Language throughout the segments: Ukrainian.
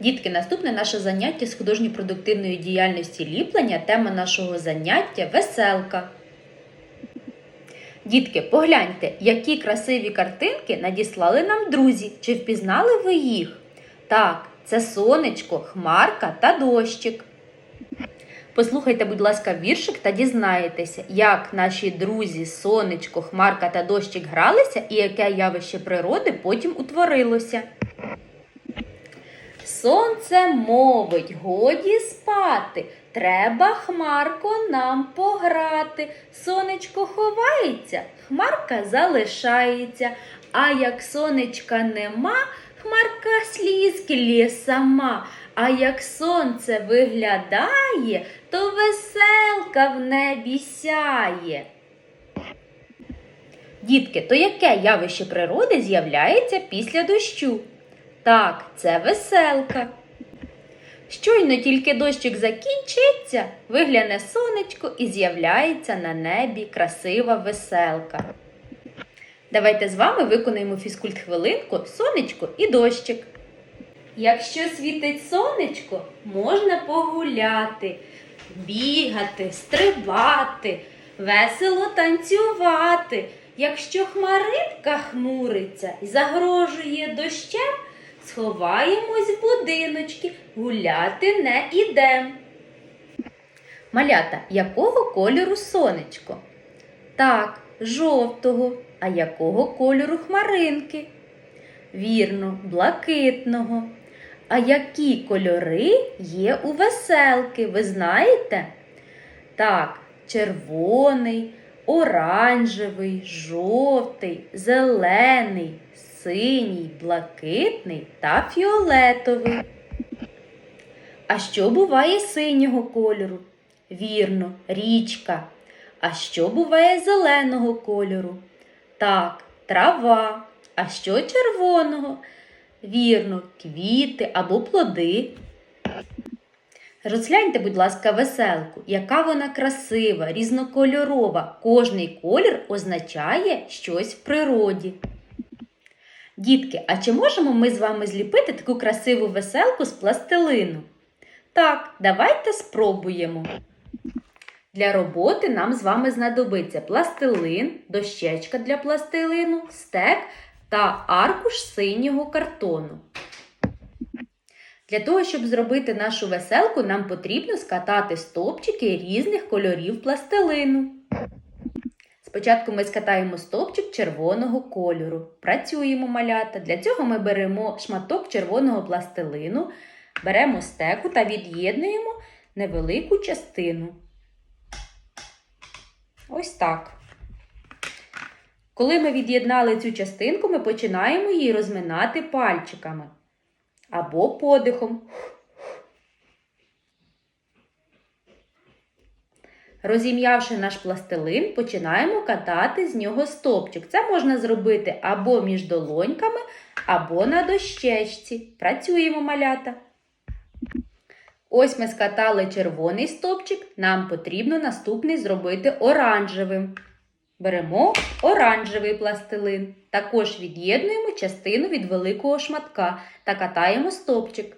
Дітки, наступне наше заняття з художньо-продуктивної діяльності ліплення. Тема нашого заняття веселка. Дітки, погляньте, які красиві картинки надіслали нам друзі. Чи впізнали ви їх? Так, це сонечко, хмарка та дощик. Послухайте, будь ласка, віршик та дізнаєтеся, як наші друзі, сонечко, хмарка та дощик гралися і яке явище природи потім утворилося. Сонце мовить, годі спати. Треба, Хмарко, нам пограти. Сонечко ховається, хмарка залишається. А як сонечка нема, хмарка слізки лє сама. А як сонце виглядає, то веселка в небі сяє. Дітки, то яке явище природи з'являється після дощу? Так, це веселка. Щойно тільки дощик закінчиться, вигляне сонечко і з'являється на небі красива веселка. Давайте з вами виконаємо фізкульт хвилинку сонечко і дощик. Якщо світить сонечко, можна погуляти, бігати, стрибати, весело танцювати. Якщо хмаринка хмуриться і загрожує дощем, сховаємось в будиночки, гуляти не ідем. Малята, якого кольору сонечко? Так, жовтого. А якого кольору хмаринки? Вірно, блакитного. А які кольори є у веселки, ви знаєте? Так, червоний, оранжевий, жовтий, зелений, синій, блакитний та фіолетовий. А що буває синього кольору? Вірно, річка. А що буває зеленого кольору? Так, трава. А що червоного? Вірно, квіти або плоди. Розгляньте, будь ласка, веселку, яка вона красива, різнокольорова. Кожний колір означає щось в природі. Дітки, а чи можемо ми з вами зліпити таку красиву веселку з пластилину? Так, давайте спробуємо. Для роботи нам з вами знадобиться пластилин, дощечка для пластилину, стек та аркуш синього картону. Для того, щоб зробити нашу веселку, нам потрібно скатати стовпчики різних кольорів пластилину. Спочатку ми скатаємо стовпчик червоного кольору. Працюємо малята. Для цього ми беремо шматок червоного пластилину, беремо стеку та від'єднуємо невелику частину. Ось так. Коли ми від'єднали цю частинку, ми починаємо її розминати пальчиками або подихом. Розім'явши наш пластилин, починаємо катати з нього стопчик. Це можна зробити або між долоньками, або на дощечці. Працюємо малята. Ось ми скатали червоний стопчик, нам потрібно наступний зробити оранжевим. Беремо оранжевий пластилин. Також від'єднуємо частину від великого шматка та катаємо стопчик.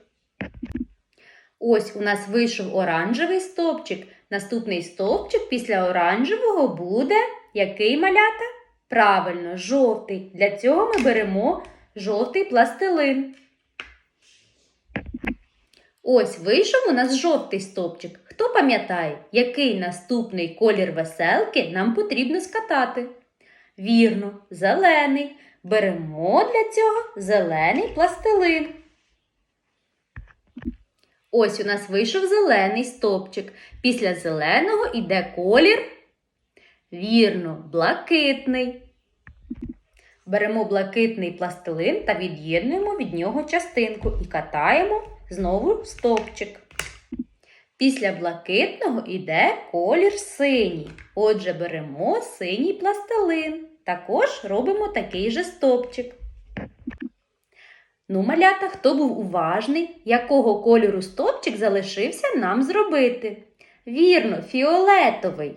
Ось у нас вийшов оранжевий стовпчик. Наступний стовпчик після оранжевого буде який малята? Правильно, жовтий. Для цього ми беремо жовтий пластилин. Ось вийшов у нас жовтий стовпчик. Хто пам'ятає, який наступний колір веселки нам потрібно скатати? Вірно, зелений. Беремо для цього зелений пластилин. Ось у нас вийшов зелений стовпчик. Після зеленого йде колір. Вірно, блакитний. Беремо блакитний пластилин та від'єднуємо від нього частинку і катаємо знову стовпчик. Після блакитного йде колір синій. Отже, беремо синій пластилин. Також робимо такий же стовпчик. Ну, малята, хто був уважний, якого кольору стовпчик залишився нам зробити? Вірно, фіолетовий.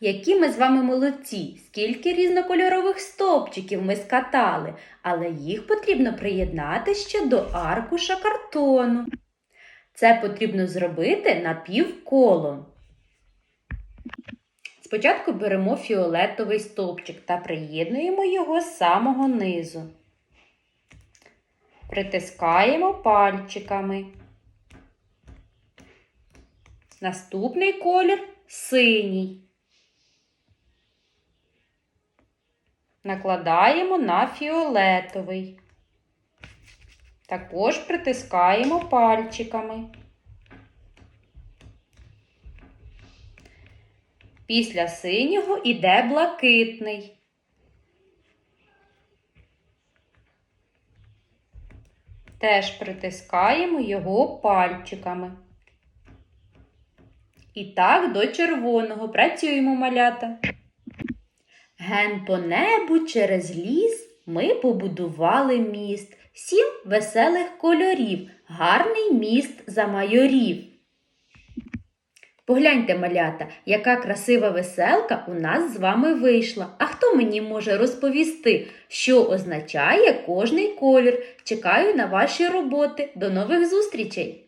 Які ми з вами молодці, скільки різнокольорових стовпчиків ми скатали, але їх потрібно приєднати ще до аркуша картону. Це потрібно зробити напівколом. Спочатку беремо фіолетовий стовпчик та приєднуємо його з самого низу. Притискаємо пальчиками. Наступний колір синій. Накладаємо на фіолетовий. Також притискаємо пальчиками. Після синього іде блакитний. Теж притискаємо його пальчиками. І так до червоного працюємо малята. Ген по небу через ліс ми побудували міст. Сім веселих кольорів, гарний міст за майорів. Погляньте, малята, яка красива веселка у нас з вами вийшла. А хто мені може розповісти, що означає кожний колір? Чекаю на ваші роботи. До нових зустрічей!